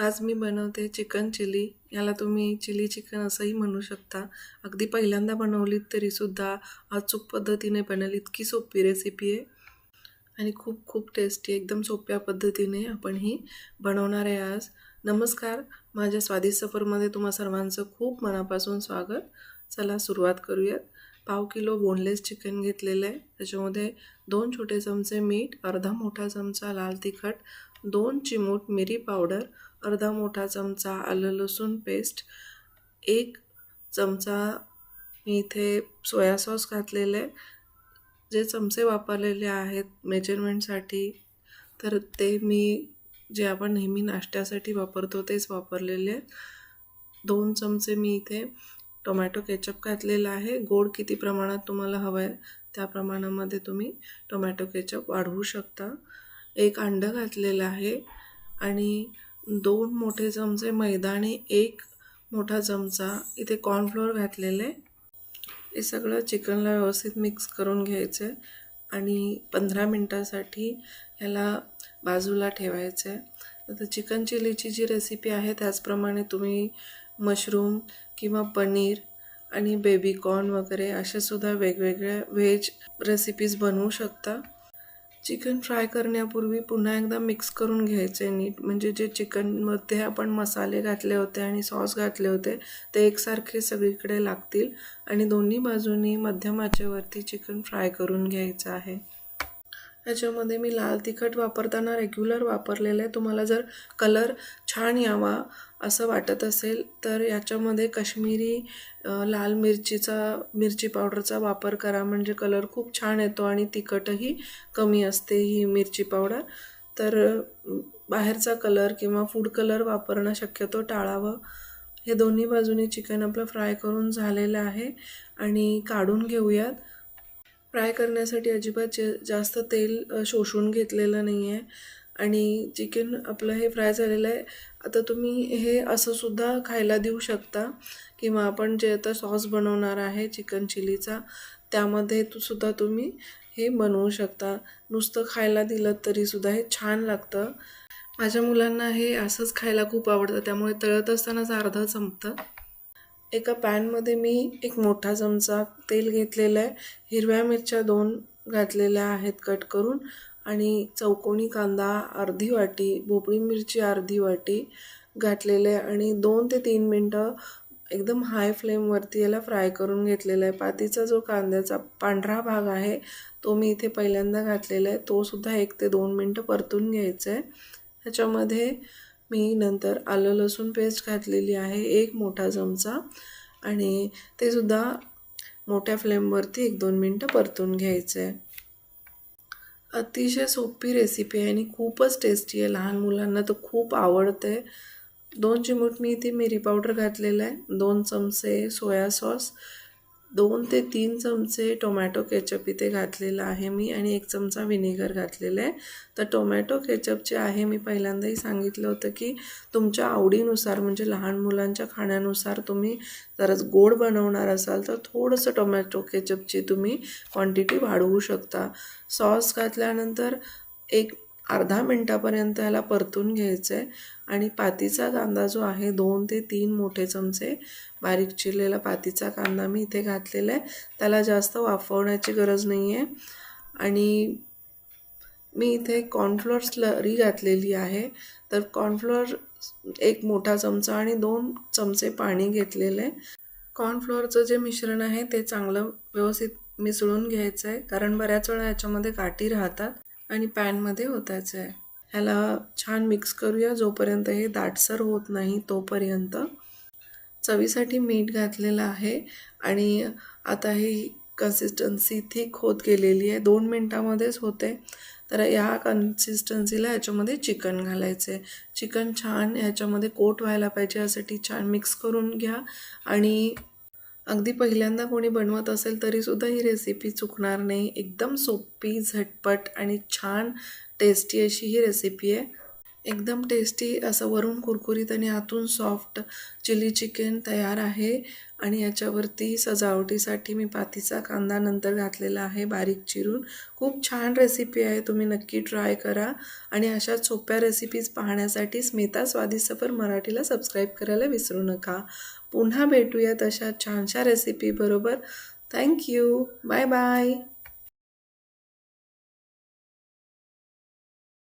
आज मी बनवते chicken chilli. याला तुम्ही चिली चिकन असंही म्हणू शकता. अगदी पहिल्यांदा बनवलीत तरीसुद्धा अचूक पद्धतीने बनवली इतकी सोपी रेसिपी आहे. आणि खूप खूप टेस्टी एकदम सोप्या पद्धतीने आपण ही बनवणार आहे आज. नमस्कार माझ्या स्वादिष्ट सफरमध्ये तुम्हा सर्वांचं खूप मनापासून स्वागत. चला सुरुवात करूयात. पाव किलो बोनलेस चिकन घेतलेलं आहे. त्याच्यामध्ये दोन छोटे चमचे मीठ अर्धा मोठा चमचा लाल तिखट दोन चिमूट मिरी पावडर अर्धा मोठा चमचा आलं लसूण पेस्ट एक चमचा मी इथे सोया सॉस घातलेले आहे. जे चमचे वापरलेले आहेत मेजरमेंटसाठी तर ते मी जे आपण नेहमी नाश्त्यासाठी वापरतो तेच वापरलेले दोन चमचे मी इथे टोमॅटो केचप घातलेला आहे. गोड किती प्रमाणात तुम्हाला हवं आहे त्या प्रमाणामध्ये तुम्ही टोमॅटो केचप वाढवू शकता. एक अंडं घातलेलं आहे आणि दोन मोठे चमचे मैदा आणि एक मोठा चमचा इथे कॉर्नफ्लोअर घातलेले. हे सगळं चिकनला व्यवस्थित मिक्स करून घ्यायचं आहे आणि पंधरा मिनटासाठी ह्याला बाजूला ठेवायचं. आहे आता चिकन चिलीची जी रेसिपी आहे त्याचप्रमाणे तुम्ही मशरूम किंवा पनीर आणि बेबीकॉर्न वगैरे अशासुद्धा वेगवेगळ्या व्हेज रेसिपीज बनवू शकता. चिकन फ्राय करण्यापूर्वी पुन्हा एकदा मिक्स करून घ्यायचे नीट. म्हणजे जे चिकनमध्ये आपण मसाले घातले होते आणि सॉस घातले होते ते एकसारखे सगळीकडे लागतील आणि दोन्ही बाजूनी मध्यम आचेवरती चिकन फ्राय करून घ्यायचं आहे. याच्यामध्ये मी लाल तिखट वापरताना रेग्युलर वापरलेलं आहे. तुम्हाला जर कलर छान यावा असं वाटत असेल तर याच्यामध्ये काश्मीरी लाल मिरचीचा मिरची पावडरचा वापर करा. म्हणजे कलर खूप छान येतो आणि तिखटही कमी असते ही मिरची पावडर. तर बाहेरचा कलर किंवा फूड कलर वापरणं शक्यतो टाळावं. हे दोन्ही बाजूने चिकन आपलं फ्राय करून झालेलं आहे. आणि काढून घेऊयात. फ्राय करण्यासाठी अजिबात जे जास्त तेल शोषून घेतलेलं नाही आहे आणि चिकन आपलं हे फ्राय झालेलं आहे. आता तुम्ही हे असं सुद्धा खायला देऊ शकता. किंवा आपण जे आता सॉस बनवणार आहे चिकन चिलीचा त्यामध्ये तू सुद्धा तुम्ही हे बनवू शकता. नुसतं खायला दिलं तरीसुद्धा हे छान लागतं. माझ्या मुलांना हे असंच खायला खूप आवडतं. त्यामुळे तळत असतानाच अर्धा संपतं एका पॅनमध्ये मी एक मोठा चमचा तेल घेतलेलं आहे. हिरव्या मिरच्या दोन घातलेल्या आहेत कट करून आणि चौकोनी कांदा अर्धी वाटी भोपळी मिरची अर्धी वाटी घातलेले आहे आणि दोन ते तीन मिनटं एकदम हाय फ्लेमवरती याला फ्राय करून घेतलेला आहे. पातीचा जो कांद्याचा पांढरा भाग आहे तो मी इथे पहिल्यांदा घातलेला आहे. तोसुद्धा एक ते दोन मिनटं परतून घ्यायचं आहे. ह्याच्यामध्ये मी नंतर आलं लसूण पेस्ट घातलेली आहे एक मोठा चमचा. आणि ते सुद्धा मोठ्या फ्लेमवरती एक दोन मिनटं परतून घ्यायचं. आहे अतिशय सोपी रेसिपी आहे आणि खूपच टेस्टी आहे. लहान मुलांना तर खूप आवडते. दोन चिमूट मी इथे मिरी पावडर घातलेलं आहे दोन चमचे सोया सॉस दोन ते तीन चमचे टोमॅटो केचप इथे घातलेलं आहे मी आणि एक चमचा व्हिनेगर घातलेला आहे. तर टोमॅटो केचप जे आहे मी पहिल्यांदाही सांगितलं होतं की तुमच्या आवडीनुसार म्हणजे लहान मुलांच्या खाण्यानुसार तुम्ही जरच गोड बनवणार असाल तर थोडंसं टोमॅटो केचपची तुम्ही क्वांटिटी वाढवू शकता. सॉस घातल्यानंतर एक अर्धा मिनटापर्यंत याला परतून घ्यायचं आहे आणि पातीचा कांदा जो आहे दोन ते तीन मोठे चमचे बारीक चिरलेला पातीचा कांदा मी इथे घातलेला आहे. त्याला जास्त वाफवण्याची गरज नाही आहे आणि मी इथे कॉर्नफ्लोअर स्लरी घातलेली आहे. तर कॉर्नफ्लोअर एक मोठा चमचा आणि दोन चमचे पाणी घेतलेलं आहे. कॉर्नफ्लोअरचं जे मिश्रण आहे ते चांगलं व्यवस्थित मिसळून घ्यायचं आहे कारण बऱ्याच वेळा याच्यामध्ये काठी राहतात. आणि पॅनमध्ये होतायचं आहे. ह्याला छान मिक्स करूया. जोपर्यंत हे दाटसर होत नाही तोपर्यंत. चवीसाठी मीठ घातलेलं आहे. आणि आता ही कन्सिस्टन्सी थिक होत गेलेली आहे. दोन मिनटामध्येच होते. तर या कन्सिस्टन्सीला ह्याच्यामध्ये चिकन घालायचं आहे. चिकन छान ह्याच्यामध्ये कोट व्हायला पाहिजे. यासाठी छान मिक्स करून घ्या. आणि अगदी पहिल्यांदा कोणी बनवत असेल तरीसुद्धा ही रेसिपी चुकणार नाही. एकदम सोपी झटपट आणि छान टेस्टी अशी ही रेसिपी आहे. एकदम टेस्टी असं वरून कुरकुरीत आणि आतून सॉफ्ट चिली चिकन तयार आहे. आणि याच्यावरती सजावटीसाठी मी पातीचा कांदा नंतर घातलेला आहे बारीक चिरून. खूप छान रेसिपी आहे तुम्ही नक्की ट्राय करा. आणि अशा सोप्या रेसिपीज पाहण्यासाठी स्मिता स्वादिसफर मराठीला सबस्क्राईब करायला विसरू नका. पुन्हा भेटूयात अशा छानशा रेसिपी बरोबर. Thank you bye bye